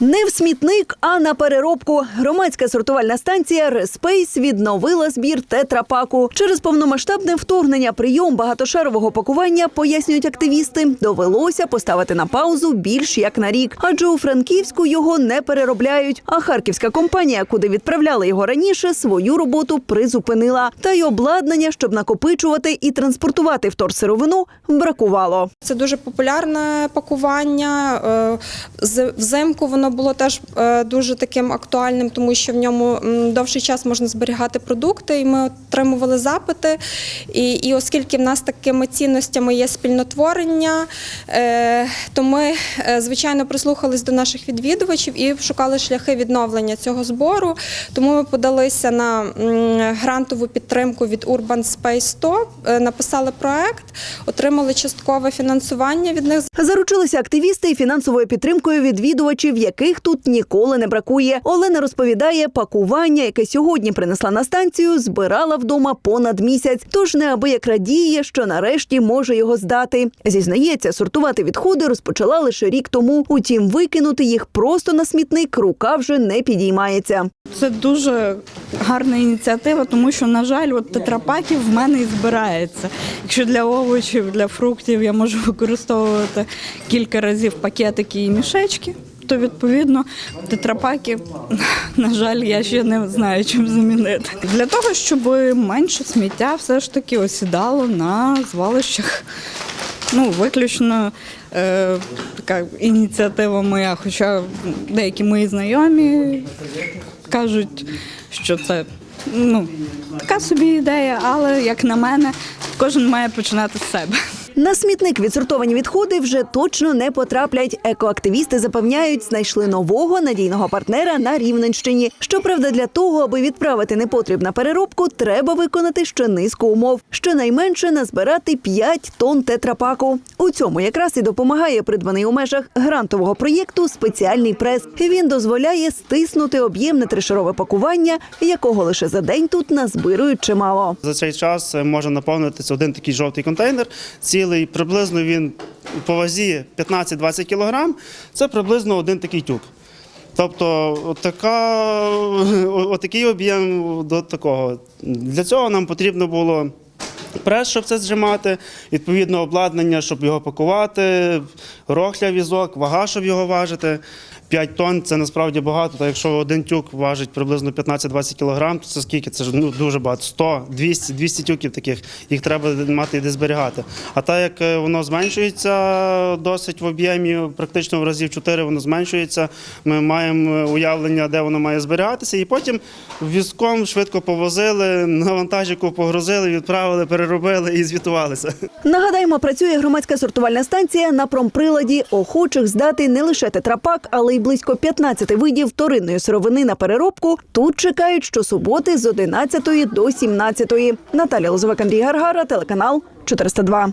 Не в смітник, а на переробку. Громадська сортувальна станція Респейс відновила збір тетрапаку. Через повномасштабне вторгнення прийом багатошарового пакування, пояснюють активісти, довелося поставити на паузу більш як на рік, адже у Франківську його не переробляють. А харківська компанія, куди відправляли його раніше, свою роботу призупинила. Та й обладнання, щоб накопичувати і транспортувати вторсировину, бракувало. Це дуже популярне пакування. Е, Взимку воно було теж е, дуже таким актуальним, тому що в ньому довший час можна зберігати продукти, і ми отримували запити. І, і оскільки в нас такими цінностями є спільнотворення, е, то ми, е, звичайно, прислухались до наших відвідувачів і шукали шляхи відновлення цього збору. Тому ми подалися на грантову підтримку від Urban Space 100, е, написали проект, отримали часткове фінансування від них. Заручилися активісти і фінансовою підтримкою відвідувачів, яких тут ніколи не бракує. Олена розповідає, пакування, яке сьогодні принесла на станцію, збирала вдома понад місяць. Тож неабияк радіє, що нарешті може його здати. Зізнається, сортувати відходи розпочала лише рік тому. Утім, викинути їх просто на смітник рука вже не підіймається. Це дуже гарна ініціатива, тому що, на жаль, от тетрапаків в мене і збирається. Якщо для овочів, для фруктів я можу використовувати кілька разів пакетики і мішечки, то відповідно тетрапаки, на жаль, я ще не знаю, чим замінити. Для того, щоб менше сміття все ж таки осідало на звалищах. Ну, виключно е, така ініціатива моя, хоча деякі мої знайомі кажуть, що це ну, така собі ідея, але як на мене, кожен має починати з себе. На смітник відсортовані відходи вже точно не потраплять. Екоактивісти запевняють, знайшли нового надійного партнера на Рівненщині. Щоправда, для того, аби відправити непотріб на переробку, треба виконати ще низку умов. Щонайменше назбирати 5 тонн тетрапаку. У цьому якраз і допомагає придбаний у межах грантового проєкту спеціальний прес. Він дозволяє стиснути об'ємне тришарове пакування, якого лише за день тут назбирують чимало. За цей час е, може наповнитися один такий жовтий контейнер. Цілий приблизно він по вазі 15-20 кг. Це приблизно один такий тюк. Тобто, така, отакий об'єм до такого. Для цього нам потрібно було прес, щоб це зжимати, відповідно обладнання, щоб його пакувати, рохля візок, вага, щоб його важити. 5 тонн це насправді багато. Та якщо один тюк важить приблизно 15-20 кг, то це скільки? Це ж ну, дуже багато. 100, 200, 200 тюків таких. Їх треба мати де зберігати. А так як е, воно зменшується досить в об'ємі, практично в разів 4 воно зменшується. Ми маємо е, уявлення, де воно має зберігатися, і потім візком швидко повозили, на вантажику погрузили, відправили, переробили і звітувалися. Нагадаємо, працює громадська сортувальна станція на промприладі. Охочих здати не лише тетрапак, але й близько 15 видів вторинної сировини на переробку. Тут чекають щосуботи з 11 до 17. Наталя Лозовик, Андрій Гаргара, телеканал 402.